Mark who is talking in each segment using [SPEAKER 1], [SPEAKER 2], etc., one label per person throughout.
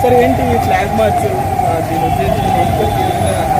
[SPEAKER 1] సరే ఏంటి flag march దీని ఉద్దేశం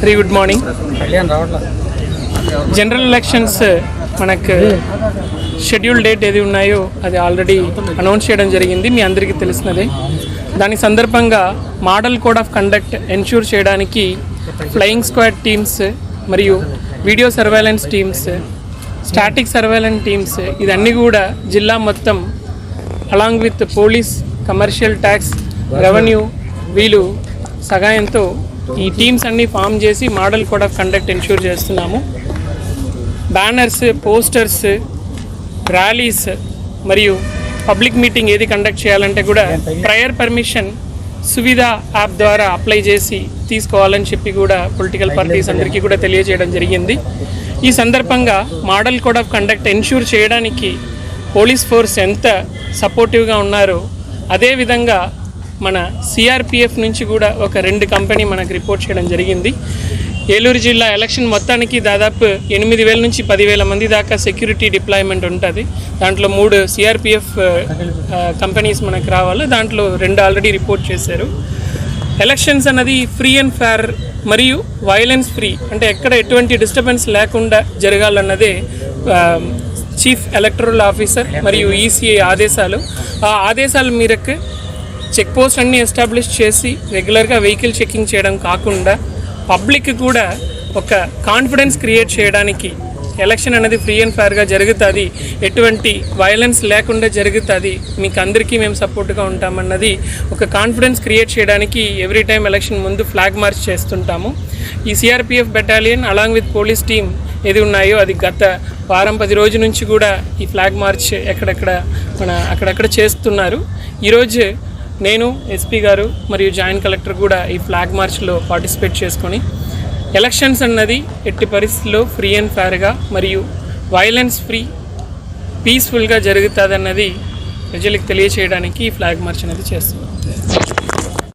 [SPEAKER 2] very good morning general elections మనకు షెడ్యూల్ డేట్ ఏది ఉన్నాయో అది ఆల్రెడీ అనౌన్స్ చేయడం జరిగింది. మీ అందరికీ తెలిసినదే. దాని సందర్భంగా model code of conduct ensure చేయడానికి ఫ్లయింగ్ స్క్వాడ్ టీమ్స్ మరియు video surveillance teams static surveillance teams ఇదన్నీ కూడా జిల్లా మొత్తం along with police commercial tax revenue వీళ్ళు సహాయంతో ఈ టీమ్స్ అన్ని ఫామ్ చేసి model code of conduct ensure చేస్తున్నాము. బ్యానర్స్ పోస్టర్స్ ర్యాలీస్ మరియు పబ్లిక్ మీటింగ్ ఏది కండక్ట్ చేయాలంటే కూడా ప్రయర్ పర్మిషన్ సువిధ యాప్ ద్వారా అప్లై చేసి తీసుకోవాలని చెప్పి కూడా పొలిటికల్ పార్టీస్ అందరికీ కూడా తెలియజేయడం జరిగింది. ఈ సందర్భంగా model code of conduct ensure చేయడానికి పోలీస్ ఫోర్స్ ఎంత సపోర్టివ్గా ఉన్నారో అదేవిధంగా మన సిఆర్పిఎఫ్ నుంచి కూడా ఒక రెండు కంపెనీ మనకు రిపోర్ట్ చేయడం జరిగింది. ఏలూరు జిల్లా ఎలక్షన్ మొత్తానికి దాదాపు ఎనిమిది వేల నుంచి పదివేల మంది దాకా సెక్యూరిటీ డిప్లాయ్మెంట్ ఉంటుంది. దాంట్లో మూడు సిఆర్పిఎఫ్ కంపెనీస్ మనకు రావాలి. దాంట్లో రెండు ఆల్రెడీ రిపోర్ట్ చేశారు. ఎలక్షన్స్ అన్నది ఫ్రీ అండ్ ఫేర్ మరియు వైలెన్స్ ఫ్రీ అంటే ఎక్కడ ఎటువంటి డిస్టర్బెన్స్ లేకుండా జరగాలన్నదే చీఫ్ ఎలక్టరల్ ఆఫీసర్ మరియు ఈసీఐ ఆదేశాలు. ఆ ఆదేశాల మేరకు చెక్ పోస్ట్ అన్ని ఎస్టాబ్లిష్ చేసి రెగ్యులర్గా వెహికల్ చెకింగ్ చేయడం కాకుండా పబ్లిక్ కూడా ఒక కాన్ఫిడెన్స్ క్రియేట్ చేయడానికి ఎలక్షన్ అనేది ఫ్రీ అండ్ ఫేర్గా జరుగుతుంది. ఎటువంటి వైలెన్స్ లేకుండా జరుగుతుంది. మీకు అందరికీ మేము సపోర్ట్గా ఉంటామన్నది ఒక కాన్ఫిడెన్స్ క్రియేట్ చేయడానికి ఎవ్రీ టైం ఎలక్షన్ ముందు ఫ్లాగ్ మార్చ్ చేస్తుంటాము. ఈ CRPF battalion along with police team ఏది ఉన్నాయో అది గత వారం పది రోజు నుంచి కూడా ఈ ఫ్లాగ్ మార్చ్ ఎక్కడెక్కడ మన అక్కడక్కడ చేస్తున్నారు. ఈరోజు నేను ఎస్పీ గారు మరియు జాయింట్ కలెక్టర్ కూడా ఈ ఫ్లాగ్ మార్చ్లో పార్టిసిపేట్ చేసుకొని ఎలక్షన్స్ అన్నది ఎట్టి పరిస్థితుల్లో ఫ్రీ అండ్ ఫేర్గా మరియు వైలెన్స్ ఫ్రీ పీస్ఫుల్గా జరుగుతుందన్నది ప్రజలకు తెలియచేయడానికి ఈ ఫ్లాగ్ మార్చ్ అనేది చేస్తున్నాం.